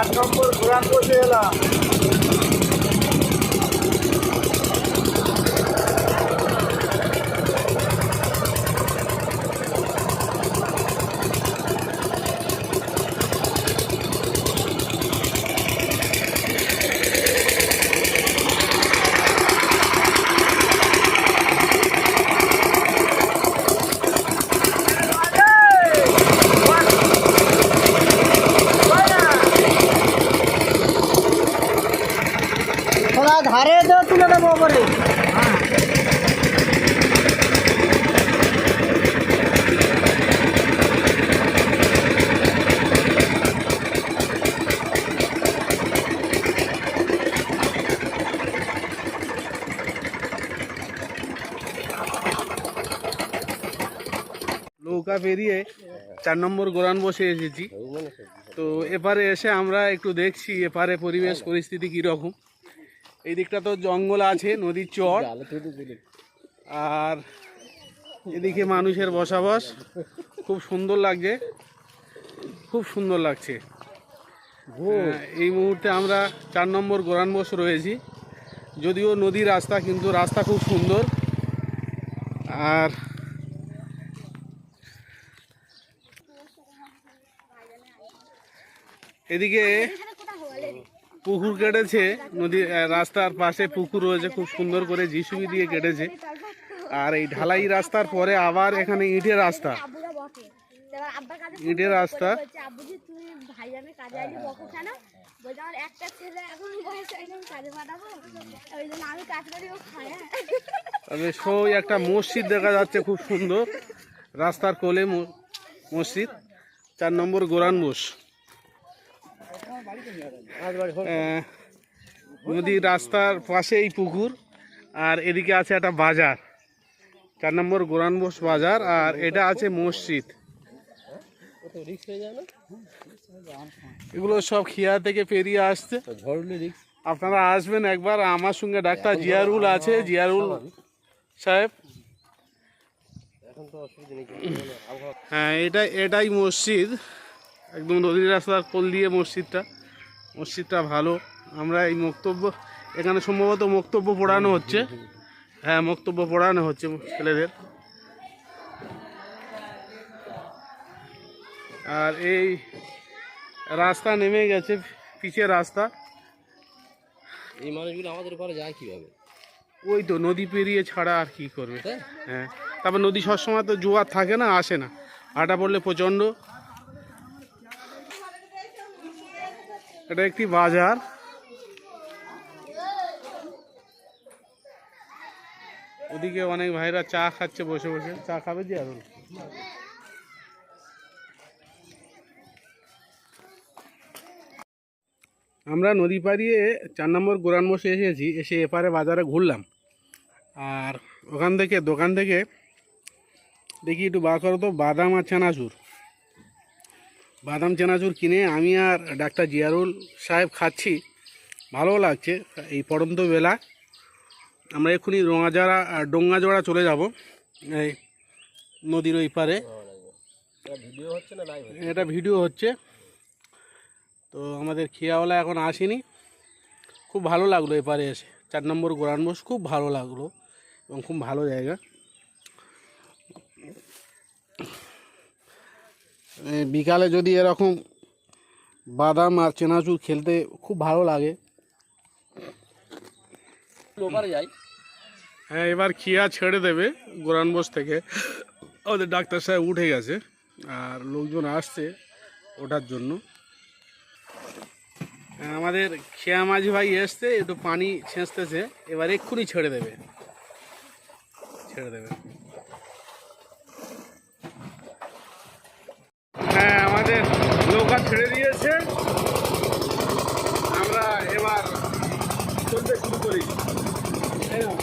আট নম্বর ঘোরান বসে এলাম। ওপরে। নৌকা পেরিয়ে চার নম্বর গোরান বসে এসেছি। তো এপারে এসে আমরা একটু দেখছি, এপারে পরিবেশ, পরিস্থিতি কীরকম? এই দিকটা তো জঙ্গল আছে নদীর চর। আর এদিকে মানুষের বসবাস। খুব সুন্দর লাগছে। খুব সুন্দর লাগছে। হ্যাঁ, এই মুহূর্তে আমরা চার নম্বর গোরান বস রয়েছি। যদিও নদী রাস্তা কিন্তু রাস্তা খুব সুন্দর। আর এদিকে পুকুর কেটেছে, নদী রাস্তার পাশে পুকুর রয়েছে, খুব সুন্দর করে জিসুবি দিয়ে কেটেছে। আর এই ঢালাই রাস্তার পরে আবার এখানে ইটের রাস্তা। ইটের রাস্তা। একটা মসজিদ দেখা যাচ্ছে, খুব সুন্দর। রাস্তার কোলে মসজিদ। চার নম্বর গোরান বোস। নদীর রাস্তার পাশে এই পুকুর, আর এদিকে আছে একটা বাজার। চার নম্বর গোরান বোস বাজার, আর এটা আছে মসজিদ। এগুলো সব খিয়া থেকে পেরিয়ে আসছে। আপনারা আসবেন একবার, আমার সঙ্গে ডাক্তার জিয়ারুল আছে, জিয়ারুল সাহেব। হ্যাঁ এটা, এটাই মসজিদ। একদম নদীর রাস্তার কোল দিয়ে মসজিদটা। মসজিদটা ভালো। আমরা এই বক্তব্য এখানে সম্ভবত বক্তব্য পড়ানো হচ্ছে। হ্যাঁ বক্তব্য পড়ানো হচ্ছে ছেলেদের। আর এই রাস্তা নেমে গেছে পিচের রাস্তা। এই মানুষগুলো আমাদের উপরে যায় কীভাবে? ওই তো নদী পেরিয়ে ছাড়া আর কি করবে? হ্যাঁ তারপর নদী সবসময় তো জোয়ার থাকে না আসে না। আটা পড়লে প্রচণ্ড। এটা একটি বাজার। ওদিকে অনেক ভাইরা চা খাচ্ছে, বসে বসে। চা খাবে যে আরও আমরা নদী পাড়িয়ে চার নম্বর গোরান বসে এসেছি, এসে এপারে বাজারে ঘুরলাম। আর ওখান থেকে, দোকান থেকে দেখি একটু বার করো তো, বাদাম আর চানাচুর বাদাম চানাচুর কিনে আমি আর ডাক্তার জিয়ারুল সাহেব খাচ্ছি। ভালো লাগছে এই পড়ন্ত বেলা। আমরা এক্ষুনি রোঙাজোড়া ডোঙ্গাজোড়া চলে যাব। এই নদীর ওই পারে। ভিডিও হচ্ছে এটা ভিডিও হচ্ছে। তো আমাদের খেয়াওয়ালা এখন আসেনি। খুব ভালো লাগল এপারে এসে। চার নম্বর গোরান বোস খুব ভালো লাগল এবং খুব ভালো জায়গা। বিকালে যদি এরকম বাদাম আর চেনাচুর খেলতে খুব ভালো লাগে। যাই। হ্যাঁ এবার খিয়া ছেড়ে দেবে গোরান বোস থেকে। ওদের ডাক্তার সাহেব উঠে গেছে আর লোকজন আসছে ওঠার জন্য। হ্যাঁ, আমাদের খেয়া মাঝি ভাই এসছে একটু পানি ছেঁচতেছে। এবার এক্ষুনি ছেড়ে দেবে। ছেড়ে দেবে। হ্যাঁ আমাদের নৌকা ছেড়ে দিয়েছে। আমরা এবার চলতে শুরু করি। তাই করি